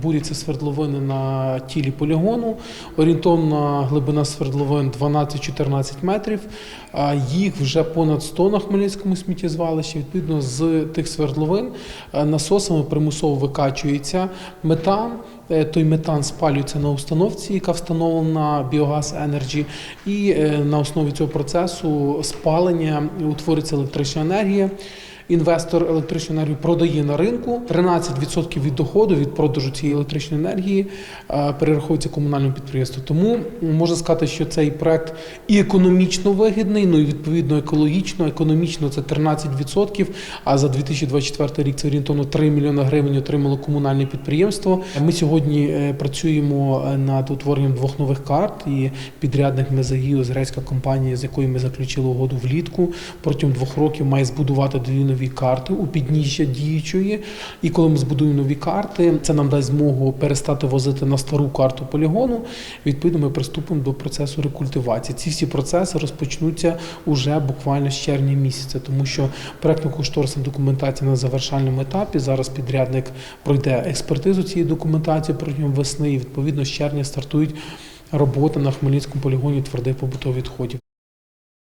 Буряться свердловини на тілі полігону. Орієнтовна глибина свердловин 12-14 метрів. Їх вже понад 100 на Хмельницькому сміттєзвалищі. Відповідно, з тих свердловин е, насосами примусово викачується метан. Е, Той метан спалюється на установці, яка встановлена Біогаз Енерджі, і е, на основі цього процесу спалення утворюється електрична енергія. Інвестор електричну енергію продає на ринку. 13% від доходу від продажу цієї електричної енергії е, перераховується комунальному підприємству. Тому можна сказати, що цей проект і економічно вигідний, ну і відповідно екологічно. Економічно це 13%, а за 2024 рік це орієнтовно 3 мільйони гривень отримало комунальне підприємство. Ми сьогодні е, працюємо е, над утворенням двох нових карт і підрядник Мезагіо, грецька компанія, з якою ми заключили угоду влітку. Протягом двох років має збудувати дві нові карти у підніжжя діючої. І коли ми збудуємо нові карти, це нам дасть змогу перестати возити на стару карту полігону. Відповідно, ми приступимо до процесу рекультивації. Ці всі процеси розпочнуться уже буквально з червня місяця, тому що проектно-кошторисна документація на завершальному етапі. Зараз підрядник пройде експертизу цієї документації протягом весни. І відповідно з червня стартують роботи на Хмельницькому полігоні твердих побутових відходів.